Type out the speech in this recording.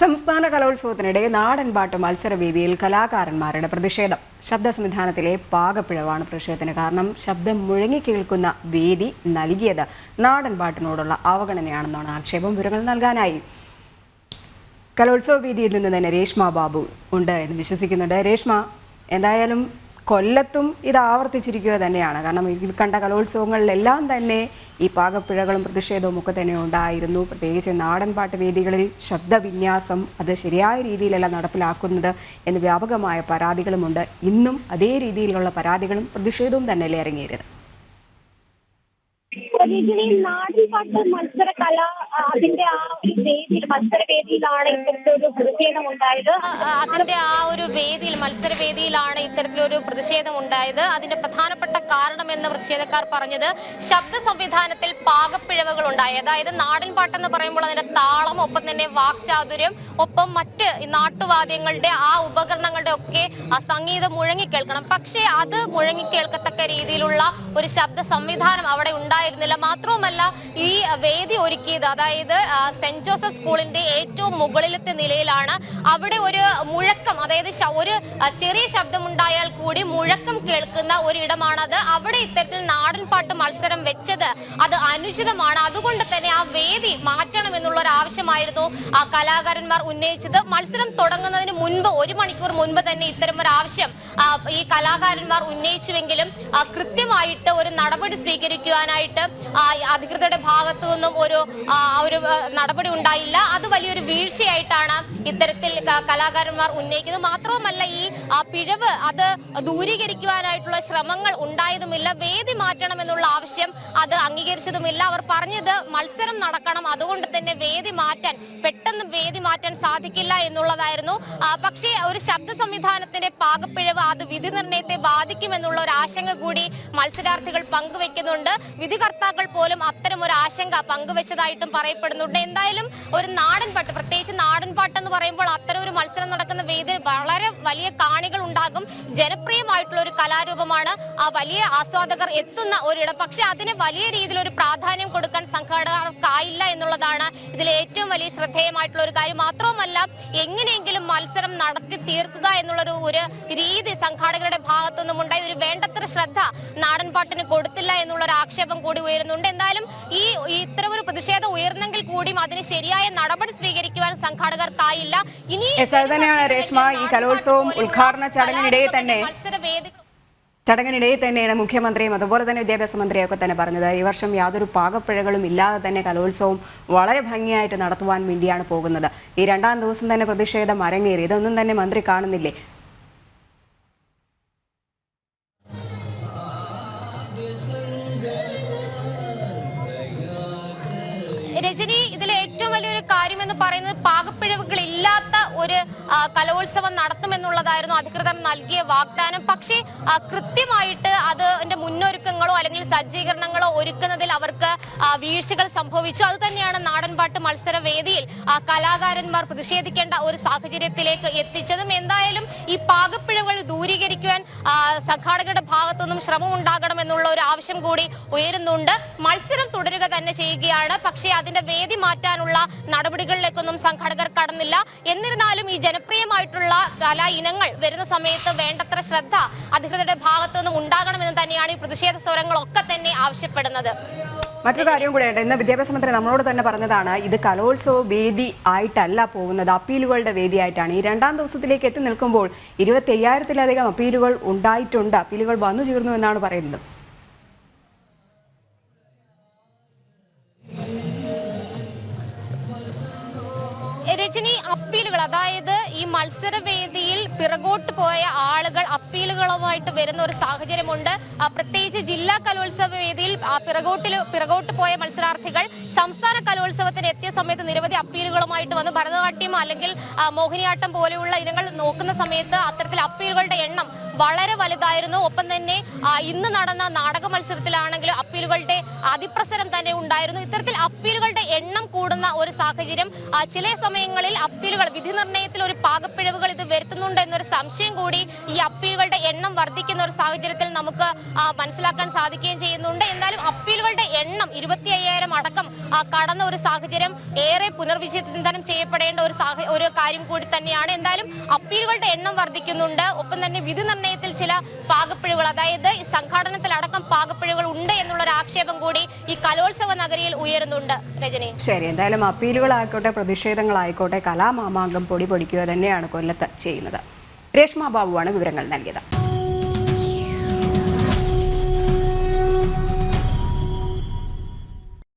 സംസ്ഥാന കലോത്സവത്തിനിടെ നാടൻ പാട്ട് മത്സരവേദിയിൽ കലാകാരന്മാരുടെ പ്രതിഷേധം. ശബ്ദ സംവിധാനത്തിലെ പാകപ്പിഴവാണ് പ്രതിഷേധത്തിന് കാരണം. ശബ്ദം മുഴങ്ങി കേൾക്കുന്ന വേദി നൽകിയത് നാടൻ പാട്ടിനോടുള്ള അവഗണനയാണെന്നാണ് ആക്ഷേപം വിവരങ്ങൾ നൽകാനായി. കലോത്സവ വേദിയിൽ നിന്ന് തന്നെ രേഷ്മ ബാബു ഉണ്ട് എന്ന് വിശ്വസിക്കുന്നുണ്ട്. രേഷ്മ എന്തായാലും കൊല്ലത്തും ഇത് ആവർത്തിച്ചിരിക്കുക തന്നെയാണ്. കാരണം ഇതിൽ കണ്ട കലോത്സവങ്ങളിലെല്ലാം തന്നെ ഈ പാകപ്പിഴകളും പ്രതിഷേധവും ഒക്കെ തന്നെ ഉണ്ടായിരുന്നു. പ്രത്യേകിച്ച് നാടൻ പാട്ട് വേദികളിൽ ശബ്ദവിന്യാസം അത് ശരിയായ രീതിയിലല്ല നടപ്പിലാക്കുന്നത് എന്ന് വ്യാപകമായ പരാതികളുമുണ്ട്. ഇന്നും അതേ രീതിയിലുള്ള പരാതികളും പ്രതിഷേധവും തന്നെയല്ലേ ഇറങ്ങിയത് നാടൻ നാടൻപാട്ട് മത്സര കല അതിന്റെ ആ വേദിയിൽ മത്സര വേദിയിലാണ് ഇത്തരത്തിൽ ഒരു പ്രതിഷേധം ഉണ്ടായത്. അതിന്റെ ആ ഒരു വേദിയിൽ മത്സര വേദിയിലാണ് ഇത്തരത്തിലൊരു പ്രതിഷേധം ഉണ്ടായത്. അതിന്റെ പ്രധാനപ്പെട്ട കാരണം എന്ന് പ്രതിഷേധക്കാർ പറഞ്ഞത് ശബ്ദ സംവിധാനത്തിൽ പാകപ്പിഴവുകൾ ഉണ്ടായി. അതായത് നാടൻ പാട്ടെന്ന് പറയുമ്പോൾ അതിന്റെ താളം ഒപ്പം തന്നെ വാക്ചാതുര്യം ഒപ്പം മറ്റ് നാട്ടുവാദ്യങ്ങളുടെ ആ ഉപകരണങ്ങളുടെ ഒക്കെ ആ സംഗീതം മുഴങ്ങി കേൾക്കണം പക്ഷേ അത് മുഴങ്ങി കേൾക്കത്തക്ക രീതിയിലുള്ള ഒരു ശബ്ദ സംവിധാനം അവിടെ ഉണ്ടായിരുന്നില്ല. മാത്രവുമല്ല ഈ വേദി ഒരുക്കിയത് അതായത് സെന്റ് ജോസഫ് സ്കൂളിന്റെ ഏറ്റവും മുകളിലത്തെ നിലയിലാണ് അവിടെ ഒരു മുഴക്കം അതായത് ഒരു ചെറിയ ശബ്ദമുണ്ടായാൽ കൂടി മുഴക്കം കേൾക്കുന്ന ഒരിടമാണത്. അവിടെ ഇത്തരത്തിൽ നാടൻ പാട്ട് മത്സരം വെച്ചത് അത് അനുചിതമാണ്. അതുകൊണ്ട് തന്നെ ആ വേദി മാറ്റണം എന്നുള്ള ഒരു ആവശ്യമായിരുന്നു ആ കലാകാരന്മാർ ഉന്നയിച്ചത്. മത്സരം തുടങ്ങുന്നതിന് മുൻപ് ഒരു മണിക്കൂർ മുൻപ് തന്നെ ഇത്തരം ഒരു ആവശ്യം ഈ കലാകാരന്മാർ ഉന്നയിച്ചുവെങ്കിലും കൃത്യമായിട്ട് ഒരു നടപടി സ്വീകരിക്കുവാനായിട്ട് അധികൃതരുടെ ഭാഗത്തു നിന്നും ഒരു ആ, ഒരു നടപടി ഉണ്ടായില്ല. അത് വലിയൊരു വീഴ്ചയായിട്ടാണ് ഇത്തരത്തിൽ കലാകാരന്മാർ ഉന്നയിക്കുന്നത്. മാത്രവുമല്ല ഈ പിഴവ് അത് ദൂരീകരിക്കുവാനായിട്ടുള്ള ശ്രമങ്ങൾ ഉണ്ടായതുമില്ല. വേദി മാറ്റണം എന്നുള്ള ആവശ്യം അത് അംഗീകരിച്ചതുമില്ല. അവർ പറഞ്ഞത് മത്സരം നടക്കണം. അതുകൊണ്ട് തന്നെ വേദി മാറ്റാൻ പെട്ടെന്ന് വേദി മാറ്റാൻ സാധിക്കില്ല എന്നുള്ളതായിരുന്നു. പക്ഷേ ശബ്ദ സംവിധാനത്തിന്റെ പാകപ്പിഴവ് അത് വിധി നിർണയത്തെ ബാധിക്കുമെന്നുള്ള ഒരു ആശങ്ക കൂടി മത്സരാർത്ഥികൾ പങ്കുവെക്കുന്നുണ്ട്. വിധികർത്താക്കൾ പോലും അത്തരം ഒരു ആശങ്ക പങ്കുവെച്ചതായിട്ടും പറയപ്പെടുന്നുണ്ട്. എന്തായാലും ഒരു നാടൻ പാട്ട് പ്രത്യേകിച്ച് നാടൻ പാട്ട് എന്ന് പറയുമ്പോൾ അത്തരം ഒരു മത്സരം നടക്കുന്ന വേദി വളരെ വലിയ കാണികൾ ഉണ്ടാകും. ജനപ്രിയമായിട്ടുള്ള ഒരു കലാരൂപമാണ് ആ വലിയ ആസ്വാദകർ എത്തുന്ന ഒരിടം. പക്ഷെ അതിന് വലിയ രീതിയിൽ ഒരു പ്രാധാന്യം കൊടുക്കാൻ സംഘാടകർക്കായില്ല എന്നുള്ളതാണ് ഇതിൽ ഏറ്റവും വലിയ ശ്രദ്ധേയമായിട്ടുള്ള ഒരു കാര്യം. മാത്രവുമല്ല എങ്ങനെയെങ്കിലും മത്സരം നടത്തി തീർക്കുക എന്നുള്ളൊരു ഒരു രീതി സംഘാടകരുടെ ഭാഗത്തുനിന്നും ഉണ്ടായി ഒരു വേണ്ടത്ര ശ്രദ്ധ നാടൻപാട്ടിന് കൊടുത്തില്ല എന്നുള്ളൊരു ആക്ഷേപം കൂടി ഉയരുന്നുണ്ട് എന്തായാലും ഈ ഇത്ര ഒരു പ്രതിഷേധം ഉയർന്നെങ്കിൽ കൂടിയും അതിന് ശരിയായ നടപടി സ്വീകരിക്കുവാൻ സംഘാടകർക്കായില്ല ഇനി തന്നെയാണ് രേഷ്മ. ഈ കലോത്സവം ഉദ്ഘാടന ചടങ്ങിനിടെ തന്നെ മത്സരവേദി ചടങ്ങിനിടയിൽ തന്നെയാണ് മുഖ്യമന്ത്രിയും അതുപോലെ തന്നെ വിദ്യാഭ്യാസ മന്ത്രിയൊക്കെ തന്നെ പറഞ്ഞത്. ഈ വർഷം യാതൊരു പാകപ്പിഴകളും ഇല്ലാതെ തന്നെ കലോത്സവം വളരെ ഭംഗിയായിട്ട് നടത്തുവാൻ വേണ്ടിയാണ് പോകുന്നത്. ഈ രണ്ടാം ദിവസം തന്നെ പ്രതിഷേധം അരങ്ങേറി. ഇതൊന്നും തന്നെ മന്ത്രി കാണുന്നില്ലേ? രജനി ഇതിലെ വലിയൊരു കാര്യം എന്ന് പറയുന്നത് പാകപ്പിഴവുകൾ ഇല്ലാത്ത ഒരു കലോത്സവം നടത്തുമെന്നുള്ളതായിരുന്നു അധികൃതർ നൽകിയ വാഗ്ദാനം. പക്ഷേ കൃത്യമായിട്ട് കൃത്യമായിട്ട് അതിന്റെ മുന്നൊരുക്കങ്ങളോ അല്ലെങ്കിൽ സജ്ജീകരണങ്ങളോ ഒരുക്കുന്നതിൽ അവർക്ക് വീഴ്ചകൾ സംഭവിച്ചു. അത് തന്നെയാണ് നാടൻപാട്ട് മത്സര വേദിയിൽ കലാകാരന്മാർ പ്രതിഷേധിക്കേണ്ട ഒരു സാഹചര്യത്തിലേക്ക് എത്തിച്ചതും. എന്തായാലും ഈ പാകപ്പിഴവുകൾ ദൂരീകരിക്കുവാൻ സംഘാടകരുടെ ഭാഗത്തു നിന്നും ശ്രമം ഉണ്ടാകണം എന്നുള്ള ഒരു ആവശ്യം കൂടി ഉയരുന്നുണ്ട്. മത്സരം തുടരുക തന്നെ ചെയ്യുകയാണ്. പക്ഷേ അതിന്റെ വേദി മാറ്റാനുള്ള നടപടികളിലേക്കൊന്നും സംഘാടകർ കടന്നില്ല. എന്നിരുന്നാലും ഈ ജനപ്രിയമായിട്ടുള്ള കലാ ഇനങ്ങൾ വരുന്ന സമയത്ത് വേണ്ടത്ര ശ്രദ്ധ അധികൃതരുടെ ഭാഗത്തു നിന്നും ഉണ്ടാകണമെന്ന് തന്നെയാണ് ഈ പ്രതിഷേധ സ്വരങ്ങളൊക്കെ തന്നെ ആവശ്യപ്പെടുന്നത്. മറ്റൊരു കാര്യം കൂടെയുണ്ട് ഇന്ന് വിദ്യാഭ്യാസ മന്ത്രി നമ്മളോട് തന്നെ പറഞ്ഞതാണ് ഇത് കലോത്സവ വേദി ആയിട്ടല്ല പോകുന്നത് അപ്പീലുകളുടെ വേദിയായിട്ടാണ് ഈ രണ്ടാം ദിവസത്തിലേക്ക് എത്തി നിൽക്കുമ്പോൾ ഇരുപത്തി അയ്യായിരത്തിലധികം അപ്പീലുകൾ ഉണ്ടായിട്ടുണ്ട്. അപ്പീലുകൾ വന്നു ചേർന്നു എന്നാണ് പറയുന്നത്. രജനി അപ്പീലുകൾ അതായത് ഈ മത്സരവേദിയിൽ പിറകോട്ട് പോയ ആളുകൾ അപ്പീലുകളുമായിട്ട് വരുന്ന ഒരു സാഹചര്യമുണ്ട്. പ്രത്യേകിച്ച് ജില്ലാ കലോത്സവ വേദിയിൽ പിറകോട്ടിൽ പിറകോട്ട് പോയ മത്സരാർത്ഥികൾ സംസ്ഥാന കലോത്സവത്തിന് എത്തിയ സമയത്ത് നിരവധി അപ്പീലുകളുമായിട്ട് വന്ന് ഭരതനാട്യം അല്ലെങ്കിൽ മോഹിനിയാട്ടം പോലെയുള്ള ഇനങ്ങൾ നോക്കുന്ന സമയത്ത് അത്തരത്തിൽ അപ്പീലുകളുടെ എണ്ണം വളരെ വലുതായിരുന്നു. ഒപ്പം തന്നെ ഇന്ന് നടന്ന നാടക മത്സരത്തിലാണെങ്കിലും അപ്പീലുകളുടെ അതിപ്രസരം തന്നെ ഉണ്ടായിരുന്നു. ഇത്തരത്തിൽ അപ്പീലുകളുടെ എണ്ണം കൂടുന്ന ഒരു സാഹചര്യം ചില സമയം സമയങ്ങളിൽ അപ്പീലുകൾ വിധി നിർണയത്തിൽ ഒരു പാകപ്പിഴവുകൾ ഇത് വരുത്തുന്നുണ്ട് എന്നൊരു സംശയം കൂടി ഈ അപ്പീലുകളുടെ എണ്ണം വർദ്ധിക്കുന്ന ഒരു സാഹചര്യത്തിൽ നമുക്ക് മനസ്സിലാക്കാൻ സാധിക്കുകയും ചെയ്യുന്നുണ്ട്. എന്തായാലും അപ്പീലുകളുടെ എണ്ണം ഇരുപത്തി അയ്യായിരം അടക്കം കടന്ന ഒരു സാഹചര്യം ഏറെ പുനർവിചിന്തനം ചെയ്യപ്പെടേണ്ട ഒരു ഒരു കാര്യം കൂടി തന്നെയാണ്. എന്തായാലും അപ്പീലുകളുടെ എണ്ണം വർദ്ധിക്കുന്നുണ്ട്. ഒപ്പം തന്നെ വിധി നിർണയത്തിൽ ചില പാകപ്പിഴുകൾ അതായത് സംഘാടനത്തിലടക്കം അടക്കം ഉണ്ട് എന്നുള്ള ഒരു ആക്ഷേപം കൂടി ഈ കലോത്സവ നഗരിയിൽ ഉയരുന്നുണ്ട്. രജനി. ശരി എന്തായാലും അപ്പീലുകളായിക്കോട്ടെ പ്രതിഷേധങ്ങളായിക്കോട്ടെ കലാമാമാങ്കം പൊടി പൊടിക്കുക തന്നെയാണ് കൊല്ലത്ത് ചെയ്യുന്നത്. രേഷ്മ ബാബുവാണ് വിവരങ്ങൾ നൽകിയത്.